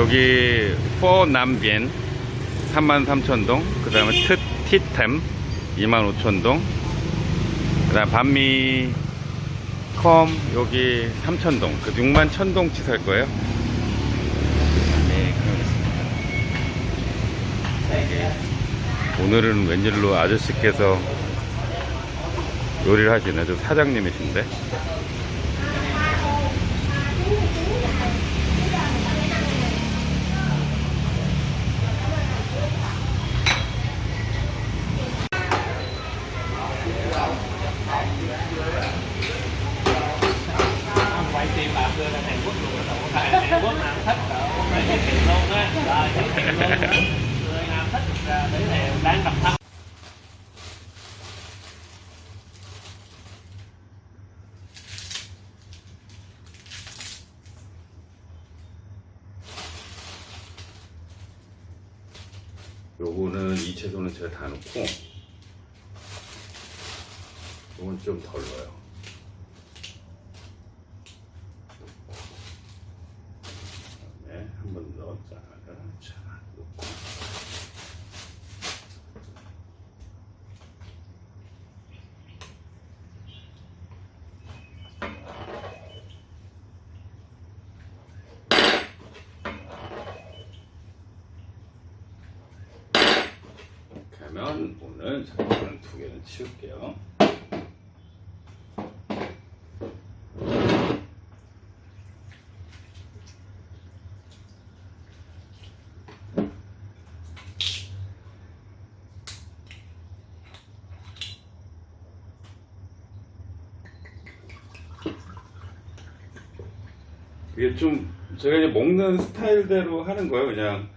여기 포남비엔 33,000동 그 다음에 트, 티템 25,000동 그 다음 반미 컴 여기 3,000동 그 6만 1,000동치 살 거예요. 네 그렇습니다. 오늘은 웬일로 아저씨께서 요리를 하시네. 저 사장님이신데 요거는 이 채소는 제가 다 넣고 요건 좀 덜 넣어요 그다음에 한 번 넣었다가 자 넣고 이렇게 하면 오늘 잠깐만 두 개는 치울게요. 이게 좀 제가 이제 먹는 스타일대로 하는 거예요, 그냥.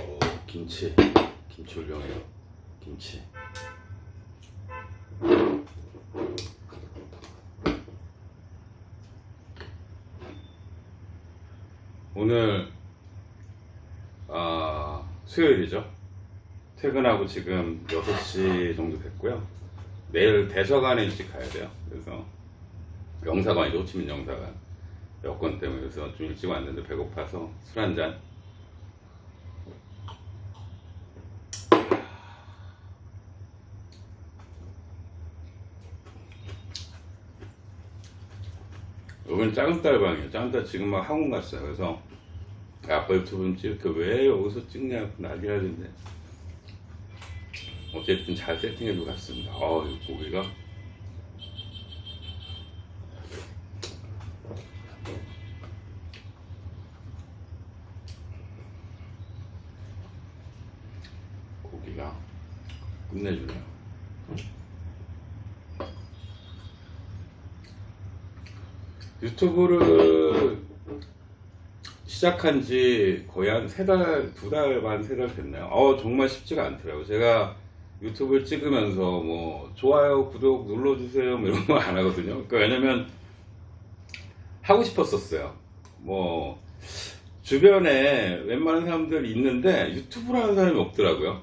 어, 김치. 김치 훌륭해요. 김치. 오늘, 아, 수요일이죠. 퇴근하고 지금 6시 정도 됐고요. 내일 대서관에 일찍 가야 돼요. 그래서, 영사관이죠. 호치민 영사관. 여권 때문에 그래서 좀 일찍 왔는데 배고파서 술 한 잔. 여기는 작은 딸 방이에요. 작은 딸 지금 막 학원 갔어요. 그래서 아빠 유튜브는 찍을게 왜 여기서 찍냐고 난리가 났는데 어쨌든 잘 세팅해도 갔습니다. 아, 이 고기가 고기가 끝내주네요. 유튜브를 시작한 지 거의 한 세 달, 두 달 반, 세 달 됐나요? 어, 정말 쉽지가 않더라고요. 제가 유튜브를 찍으면서 뭐, 좋아요, 구독 눌러주세요, 뭐 이런 거 안 하거든요. 그러니까 왜냐면, 하고 싶었었어요. 뭐, 주변에 웬만한 사람들 있는데 유튜브를 하는 사람이 없더라고요.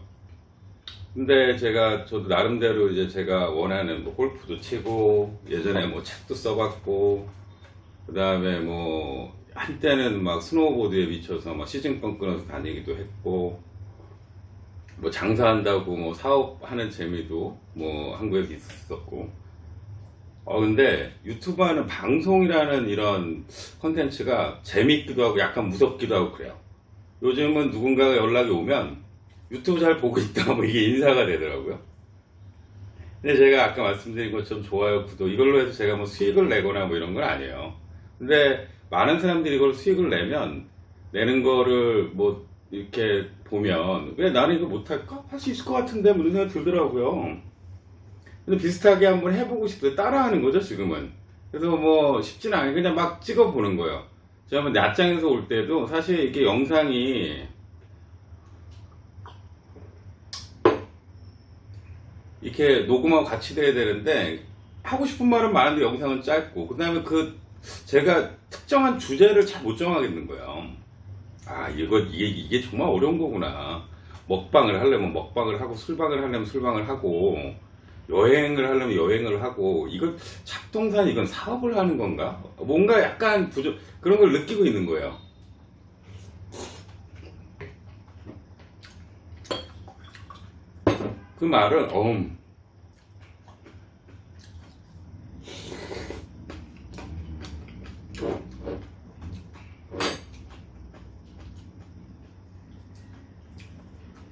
근데 제가 저도 나름대로 이제 제가 원하는 뭐 골프도 치고 예전에 뭐 책도 써봤고 그 다음에 뭐 한때는 막 스노우보드에 미쳐서 막 시즌권 끊어서 다니기도 했고 뭐 장사한다고 뭐 사업하는 재미도 뭐 한국에서 있었었고. 어 근데 유튜브 하는 방송이라는 이런 컨텐츠가 재밌기도 하고 약간 무섭기도 하고 그래요. 요즘은 누군가가 연락이 오면 유튜브 잘 보고 있다 뭐 이게 인사가 되더라고요. 근데 제가 아까 말씀드린 것처럼 좋아요 구독 이걸로 해서 제가 뭐 수익을 내거나 뭐 이런 건 아니에요 근데 많은 사람들이 이걸 수익을 내면 내는 거를 뭐 이렇게 보면 왜 나는 이거 못할까? 할 수 있을 것 같은데? 뭐 이런 생각이 들더라고요. 근데 비슷하게 한번 해보고 싶어요 따라하는 거죠 지금은. 그래서 뭐 쉽지는 않아요. 그냥 막 찍어보는 거예요. 제가 한번 낮장에서 올 때도 사실 이게 영상이 이렇게 녹음하고 같이 돼야 되는데 하고 싶은 말은 많은데 영상은 짧고 그 다음에 그 제가 특정한 주제를 잘 못 정하겠는 거예요 아 이거 이게, 이게 정말 어려운 거구나 먹방을 하려면 먹방을 하고 술방을 하려면 술방을 하고 여행을 하려면 여행을 하고 이건 잡동산 이건 사업을 하는 건가? 뭔가 약간 부족 그런 걸 느끼고 있는 거예요. 그 말은 어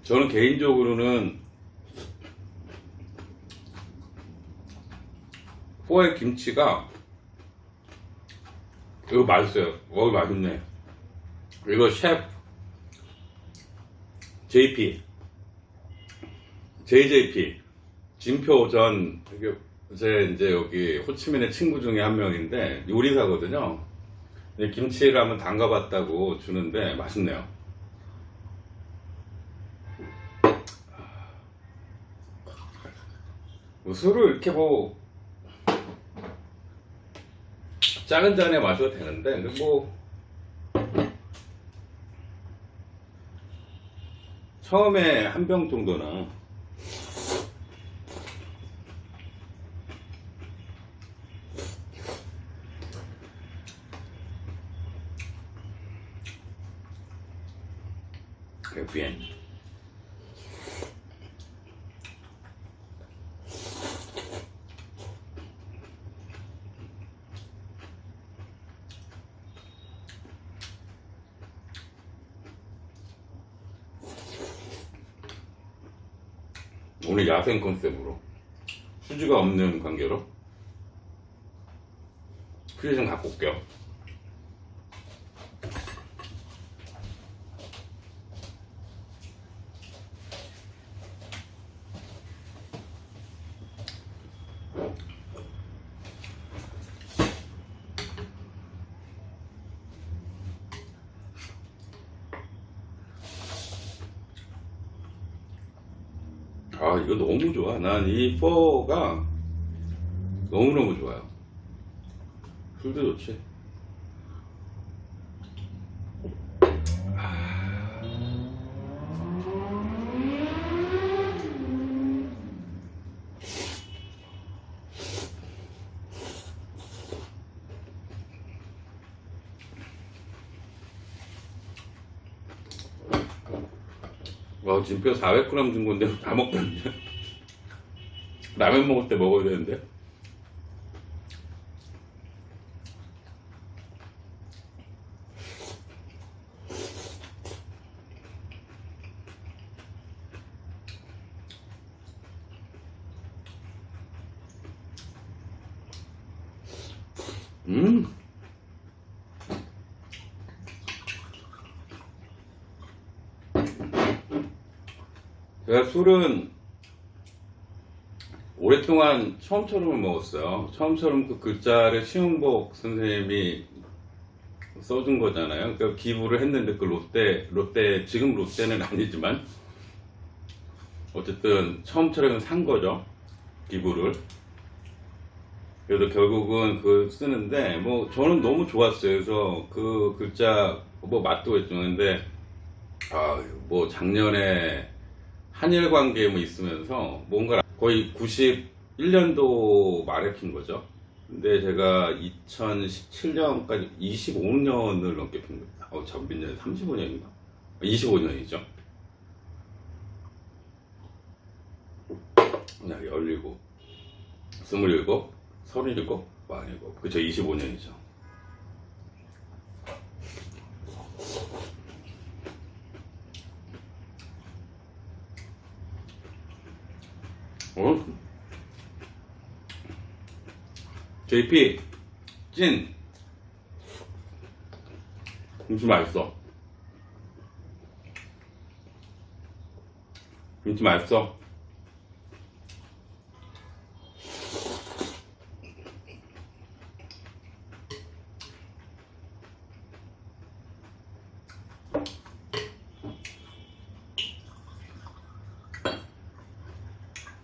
저는 개인적으로는 포에 김치가 이거 맛있어요. 어 맛있네. 이거 셰프 JP JJP 진표 전 제 이제 여기 호치민의 친구 중에 한 명인데 요리사거든요. 김치를 한번 담가봤다고 주는데 맛있네요. 술을 이렇게 뭐 작은 잔에 마셔도 되는데 뭐 처음에 한 병 정도는 bien. 오늘 야생 컨셉으로 휴지가 없는 관계로 휴지 좀 갖고 올게요. 아 이거 너무 좋아. 난이 포가 너무너무 좋아요. 술도 좋지. 와 진표 400g 준 건데 다 먹겠네. 라면 먹을 때 먹어야 되는데. 음. 제가 술은 오랫동안 처음처럼 먹었어요. 처음처럼 그 글자를 시흥복 선생님이 써준 거잖아요. 그러니까 기부를 했는데 그 롯데, 롯데, 지금 롯데는 아니지만 어쨌든 처음처럼 산 거죠. 기부를. 그래도 결국은 그 쓰는데 뭐 저는 너무 좋았어요. 그래서 그 글자 뭐 맛도 했는데 아 뭐 작년에 한일 관계에 뭐 있으면서 뭔가 거의 91년도 말에 핀 거죠. 근데 제가 2017년까지 25년을 넘게 핀 거예요. 어, 잠몇 년? 35년인가? 25년이죠. 그냥 17, 27, 37, 47. 그쵸, 25년이죠. 어? JP 찐 김치 맛있어 김치 맛있어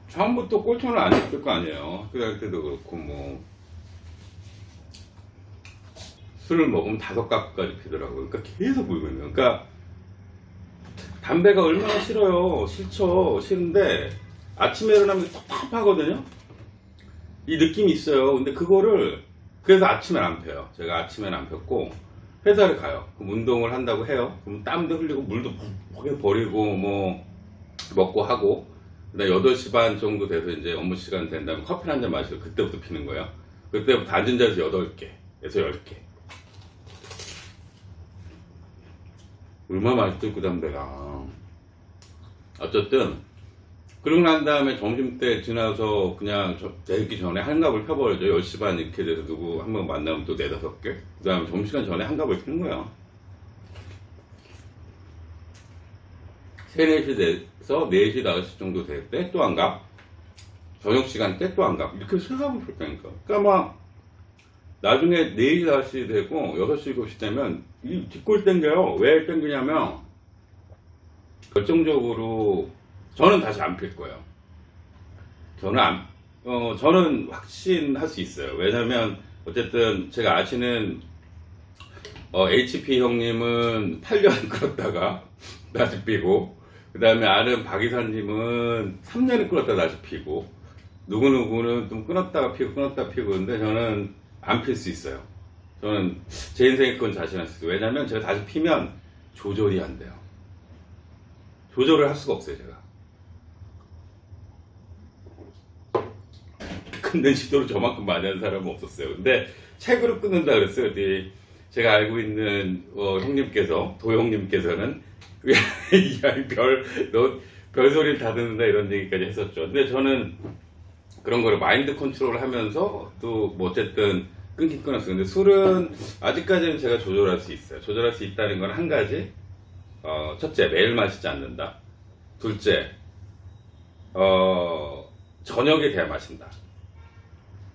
처음부터 꼴통을 안 했을 거 아니에요. 학교 다닐 때도 그렇고, 뭐. 술을 먹으면 다섯 갑까지 피더라고요. 그러니까 계속 물고 있는 거예요. 그러니까 담배가 얼마나 싫어요. 싫죠. 싫은데 아침에 일어나면 답답하거든요. 이 느낌이 있어요. 근데 그거를 그래서 아침엔 안 펴요. 제가 아침엔 안 폈고 회사를 가요. 그럼 운동을 한다고 해요. 그럼 땀도 흘리고 물도 푹 버리고 뭐 먹고 하고 그다음 8시 반 정도 돼서 이제 업무 시간 된 다음에 커피 한 잔 마시고 그때부터 피는 거예요. 그때부터 앉은 자리에서 8개에서 10개. 얼마나 맛있을 그 담배가. 어쨌든 그러고 난 다음에 점심 때 지나서 그냥 저, 되기 전에 한갑을 펴버려죠. 10시 반 이렇게 돼서 누구 한명 만나면 또 네다섯 개. 그 다음에 점심시간 전에 한갑을 피는 거야. 3, 4시 돼서 4시, 5시 정도 될 때 또 한갑. 저녁 시간 때 또 한갑. 이렇게 생각을 했다니까. 그러니까 막 나중에 4시, 5시 되고 6시, 7시 되면 이 뒷골 땡겨요. 왜 땡기냐면 결정적으로 저는 다시 안 필 거예요. 저는 안, 어, 저는 확신할 수 있어요. 왜냐면 어쨌든 제가 아시는 어, HP 형님은 8년 끌었다가 다시 피고 그 다음에 아는 박이사님은 3년을 끌었다 다시 피고 누구누구는 좀 끊었다가 피고 끊었다가 피고 근데 저는 안 필 수 있어요. 저는 제 인생에 그건 자신할 수 있어요. 왜냐면 제가 다시 피면 조절이 안 돼요. 조절을 할 수가 없어요, 제가. 끊는 시도를 저만큼 많이 하는 사람은 없었어요. 근데 책으로 끊는다 그랬어요. 어디 제가 알고 있는 어, 형님께서 도형님께서는 별너 별소리를 다 듣는다 이런 얘기까지 했었죠. 근데 저는 그런 거를 마인드 컨트롤을 하면서 또 뭐 어쨌든 끊긴 끊었어요. 근데 술은 아직까지는 제가 조절할 수 있어요. 조절할 수 있다는 건 한 가지. 어, 첫째, 매일 마시지 않는다. 둘째, 어, 저녁에 돼야 마신다.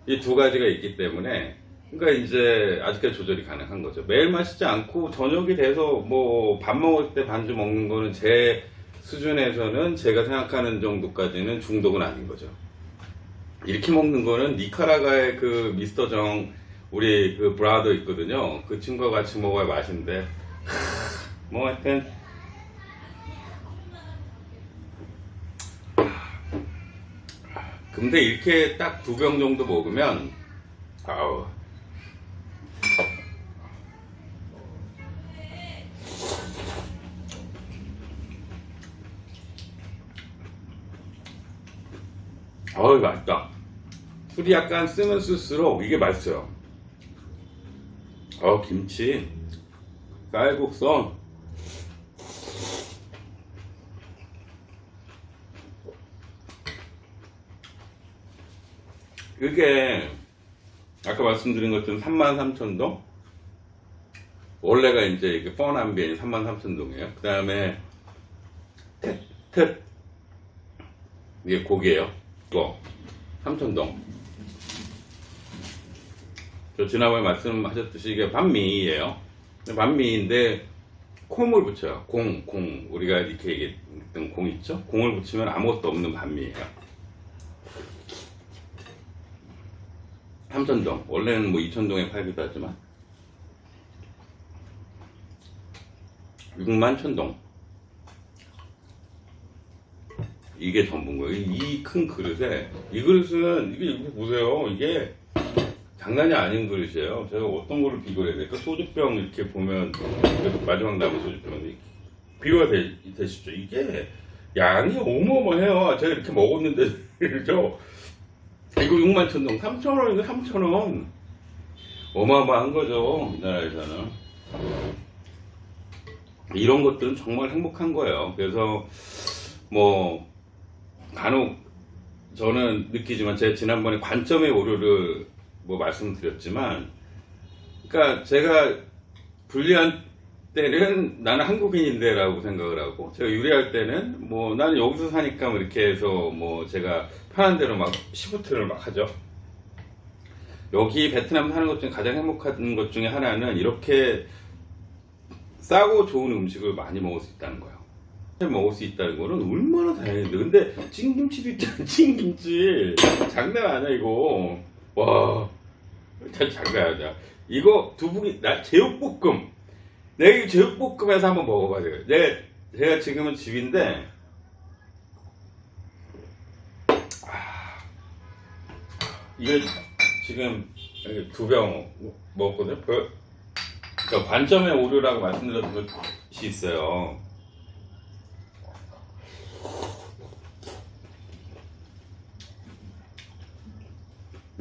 이 두 가지가 있기 때문에, 그러니까 이제 아직까지 조절이 가능한 거죠. 매일 마시지 않고 저녁이 돼서 뭐 밥 먹을 때 반주 먹는 거는 제 수준에서는 제가 생각하는 정도까지는 중독은 아닌 거죠. 이렇게 먹는 거는 니카라가의 그 미스터 정 우리 그 브라더 있거든요. 그 친구와 같이 먹어야 하, 뭐 하여튼. 근데 이렇게 딱 두 병 정도 먹으면 아우 어우 맛있다. 술이 약간 쓰면 쓸수록 이게 맛있어요. 어 김치. 쌀국수. 그게 아까 말씀드린 것처럼 33,000동? 원래가 이제 이게 뻔한비엔 33,000동이에요. 그 다음에 텟텟 이게 고기예요 이거 삼천동. 저 지난번에 말씀하셨듯이 이게 반미예요. 반미인데 콩을 붙여요. 공, 공 우리가 이렇게 얘기했던 공 있죠? 공을 붙이면 아무것도 없는 반미예요. 삼천동. 원래는 뭐 이천동에 팔기도 하지만 6만 천동 이게 전부인 거예요. 이 큰 그릇에 이 그릇은 이게 이거 보세요. 이게 장난이 아닌 그릇이에요. 제가 어떤 거를 비교를 해야 될까? 소주병 이렇게 보면 마지막 남은 소주병인데 비교가 되, 되시죠? 이게 양이 어마어마해요. 제가 이렇게 먹었는데 그죠? 이거 6만 천 동 3천 원이고 3천 원 어마어마한 거죠. 이 나라에서는 이런 것들은 정말 행복한 거예요. 그래서 뭐 간혹 저는 느끼지만 제가 지난번에 관점의 오류를 뭐 말씀드렸지만 그러니까 제가 불리한 때는 나는 한국인인데라고 생각을 하고 제가 유리할 때는 뭐 나는 여기서 사니까 뭐 이렇게 해서 뭐 제가 편한 대로 막 시프트를 막 하죠. 여기 베트남 사는 것 중에 가장 행복한 것 중에 하나는 이렇게 싸고 좋은 음식을 많이 먹을 수 있다는 거예요. 먹을 수 있다는 거는 얼마나 다행인데. 근데 찐김치도 있잖아, 찐김치. 장난 아니야, 이거. 와, 참 장난 아니야. 이거 두부기, 나 제육볶음. 내가 이 제육볶음에서 한번 먹어봐야 돼요. 내, 제가 지금은 집인데, 이게 지금 두 병 먹었거든요. 그, 그 관점의 오류라고 말씀드렸던 것이 있어요.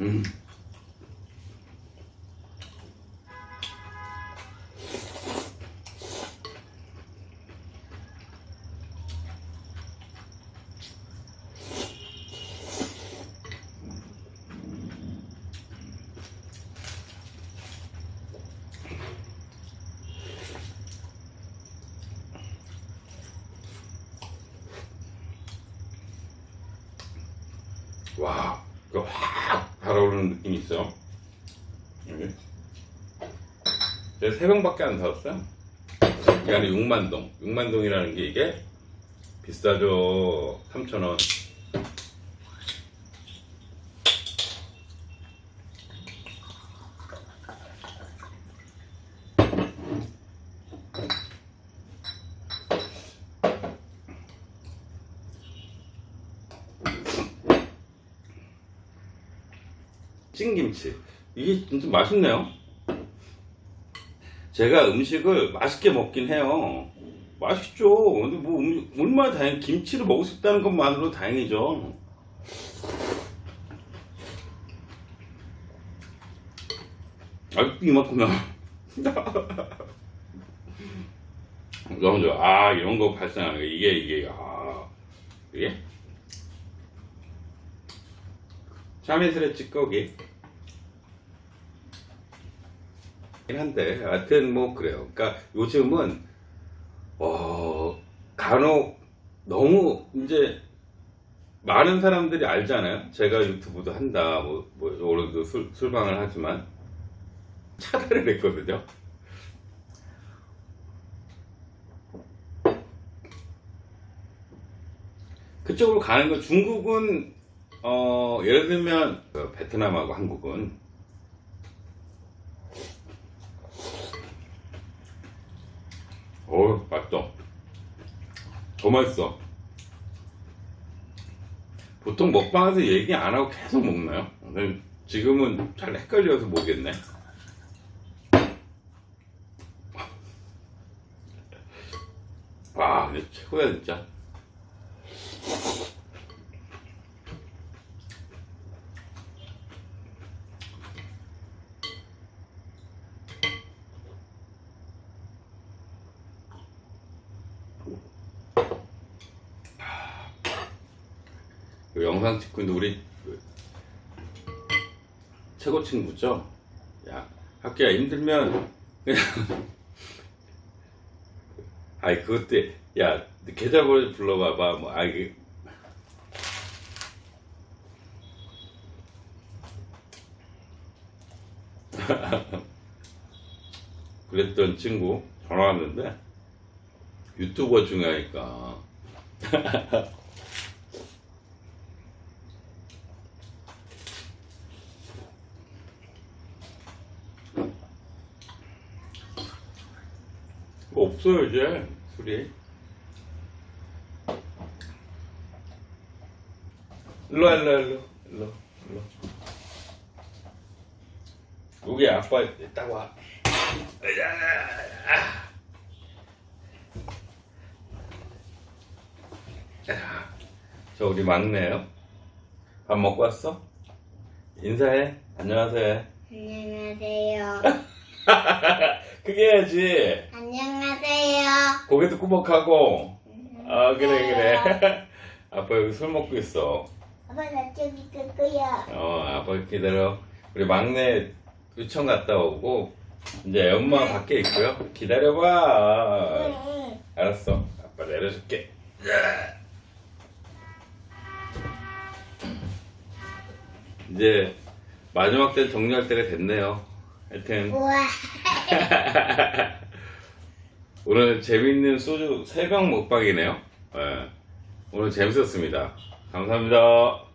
음. 와, 이거 확 달아오르는 느낌이 있어요. 여기. 제가 세 병밖에 안 사왔어요. 이게 아니 6만동. 6만동이라는 게 이게 비싸죠. 3,000원. 찐김치. 이게 진짜 맛있네요. 제가 음식을 맛있게 먹긴 해요. 맛있죠. 근데 뭐 음, 얼마나 다행, 김치를 먹을 수 있다는 것만으로 다행이죠. 아직도 이만큼 나. 너무 좋아. 아, 이런 거 발생하는 거. 이게, 이게, 아, 이게? 참이슬의 찌꺼기. 한데 하여튼 뭐 그래요. 그러니까 요즘은 어 간혹 너무 이제 많은 사람들이 알잖아요. 제가 유튜브도 한다. 뭐, 뭐 오늘도 술, 술방을 하지만 차단을 했거든요. 그쪽으로 가는 거 중국은 어 예를 들면 그 베트남하고 한국은 어우 맛있어 더 맛있어. 보통 먹방에서 얘기 안 하고 계속 먹나요? 지금은 잘 헷갈려서 모르겠네. 와 근데 최고야 진짜 영상 찍고 있는 우리 그 최고 친구죠. 야 학교야 힘들면 그냥 아이 그것도 야 계좌번호 불러봐봐 뭐 아이 그랬던 친구 전화 왔는데 유튜버 중요하니까 뭐 없어요 이제 술이 일로 일로 일로 일로 일로 여기 아빠 딱 와. 야. 저 우리 막내요. 밥 먹고 왔어? 인사해. 안녕하세요. 안녕하세요. 그게 해야지. 안녕하세요. 고개도 꾸벅하고. 아 그래 그래. 아빠 여기 술 먹고 있어. 아빠 나 저기 끌 거야. 어 아빠 기다려. 우리 막내 유치원 갔다 오고 이제 엄마 밖에 있고요. 기다려봐. 응. 알았어. 아빠 내려줄게. 이제 마지막 때 정리할 때가 됐네요. 하여튼 우와. 오늘 재밌는 소주 3병 먹방이네요. 예. 오늘 재밌었습니다. 감사합니다.